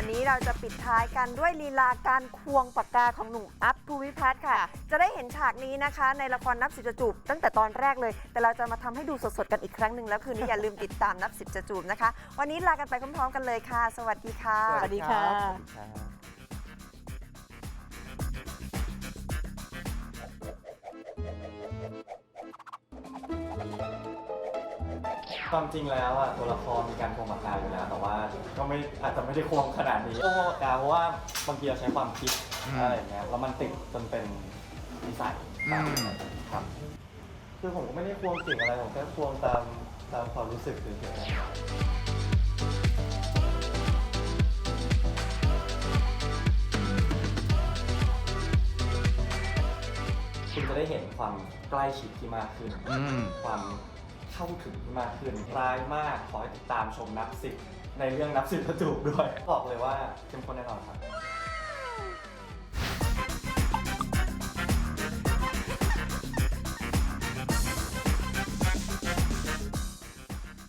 วันนี้เราจะปิดท้ายกันด้วยลีลาการควงปากกาของหนุ่มอัพภูวิพัฒน์ค่ะ จะได้เห็นฉากนี้นะคะ ในละครนับสิบจะจูบตั้งแต่ตอนแรกเลย แต่เราจะมาทำให้ดูสดๆกันอีกครั้งหนึ่งแล้วคืนนี้อย่าลืมติดตามนับสิบจะจูบนะคะ วันนี้ลากันไปพร้อมๆกันเลยค่ะ สวัสดีค่ะ สวัสดีค่ะ ครับความจริงแล้วอะตัวละครมีการควงปากกาอยู่แล้ว แต่ว่าก็ไม่อาจจะไม่ได้ควงขนาดนี้ควงปากกาเพราะว่าบางทีเราใช้ความคิดอืมอะไรอย่างเงี้ยแล้วมันติดจนเป็นนิสัยอืม ครับ คือผมก็ไม่ได้ควงเก่งอะไรผมแค่ควงตามตามความรู้สึกเฉยๆคุณจะได้เห็นความใกล้ชิดที่มากขึ้น อืม ความ เข้าถึงมากขึ้นร้ายมากขอให้ติดตามชมนับสิบในเรื่องนับสิบประจุด้วยบอกเลยว่าเข้มข้นแน่นอนครับ